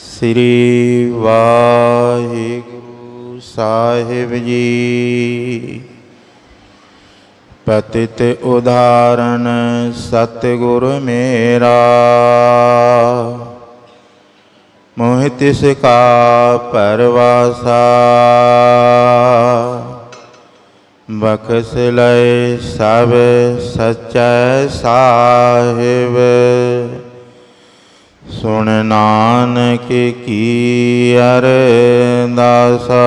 ਸ੍ਰੀ ਵਾਹਿਗੁਰੂ ਸਾਹਿਬ ਜੀ। ਪਤਿਤ ਉਦਾਹਰਨ ਸਤਿਗੁਰ ਮੇਰਾ। ਮੋਹਿ ਤਿਸ ਕਾ ਪਰਵਾਸਾ। ਬਖਸ ਲੈ ਸਭ ਸਚੈ ਸਾਹਿਬ। ਸੁਣ ਨਾਨਕ ਕੀ ਅਰਦਾਸਾ,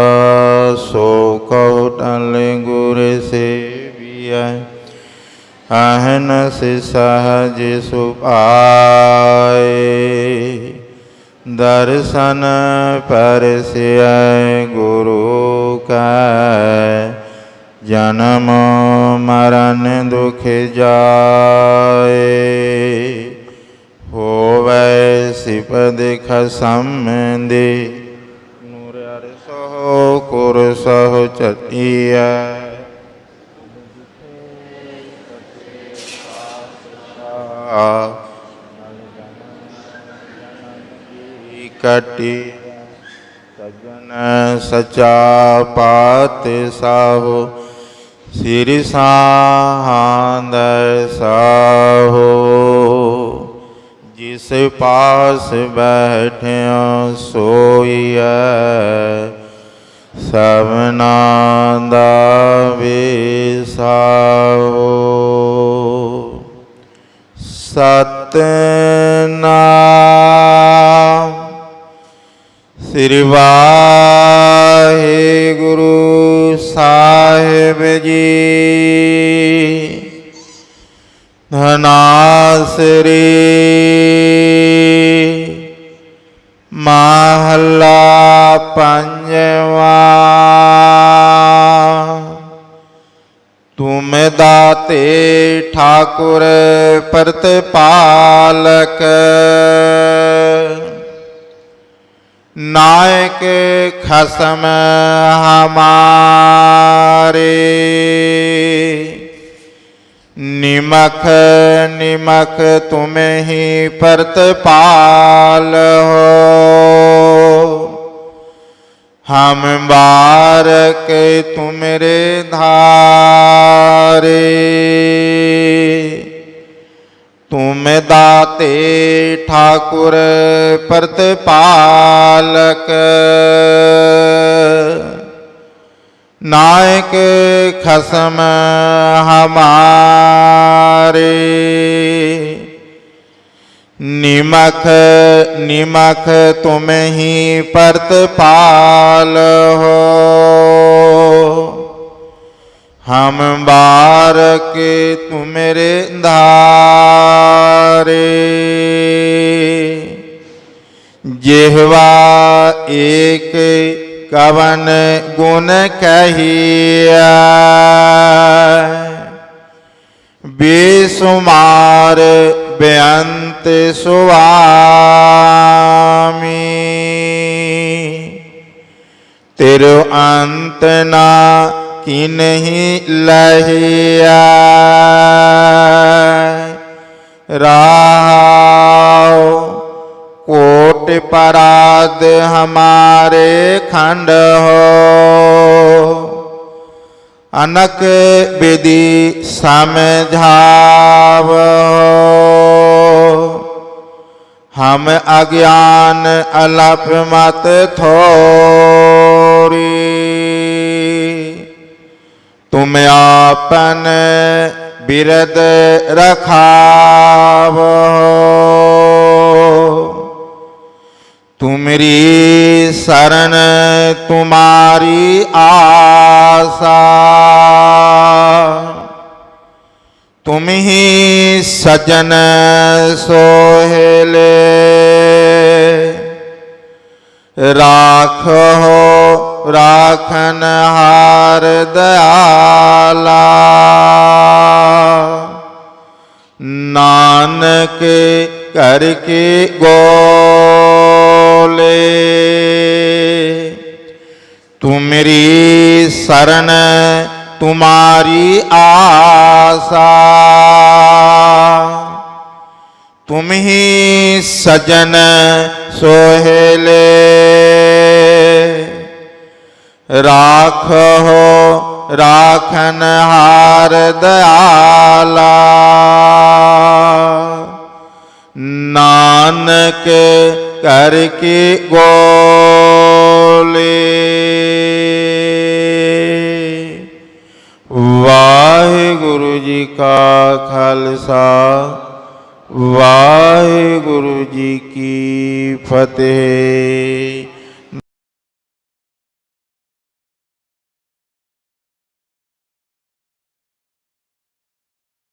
ਸੋ ਕਉ ਟਲ ਗੁਰ ਸੇਵੀਐ। ਅਹਨਸ ਸਹਜ ਸੁਭਾਏ। ਦਰਸ਼ਨ ਪਰਸਿਐ ਗੁਰੂ ਕੈ। ਜਨਮ ਮਰਨ ਦੁਖ ਜਾਏ। देख सम्मेदे नूर सह, कुर सहो चटिया। कटी सजन सचा पात साहु। सिर साहांद सा ਜਿਸ ਪਾਸ ਬੈਠਿਆ ਸੋਈਐ ਸਭਨਾ ਦਾ ਵਿਸਾਹੋ ਸਤਨਾਮ ਸ੍ਰੀ ਵਾਹਿਗੁਰੂ ਸਾਹਿਬ ਜੀ। ਧਨਾਸਰੀ ਮਹੱਲਾ पंजवा तुम दाते ठाकुर प्रतिपालक। नायक खसम हमारे। निमख निमख तुम्हें ही प्रतिपाल हो। हम बारक तुमरे धारे। तुम दाते ठाकुर प्रतिपालक। नायक खसम हमारे। ਨਿਮਖ ਨਿਮਖ ਤੁਮ ਹੀ ਪ੍ਰਤਪਾਲ ਹੋ। ਹਮ ਬਾਰਕ ਤੁਮਰੇ ਧਾਰੇ। ਜਿਹਵਾ ਏਕ ਕਵਨ ਗੁਣ ਕਹੀਆ ਸੁਆਮੀ। ਤੇਰੋ ਅੰਤ ਨਾ ਕੀ ਨਹੀਂ ਲਹੀਆ। ਰਾਉ ਕੋਟ ਪਰਾਦ ਹਮਾਰੇ ਖੰਡ ਹੋ। ਅਨਕ ਵਿਧि ਸਮਝਾਵ हम अज्ञान अलप मत थोरी। तुम आपन बिरद रखाव तुमरी शरण तुम्हारी आशा। तुम ही सजन सोहेले। राख हो राखन हार दयाला। नानक करके गोले। तुमरी शरण तुम्हारी आशा। तुम ही सजन सोहेले। राख हो राखन हार दयाला। नानक करके गो ਫਤਿਹ।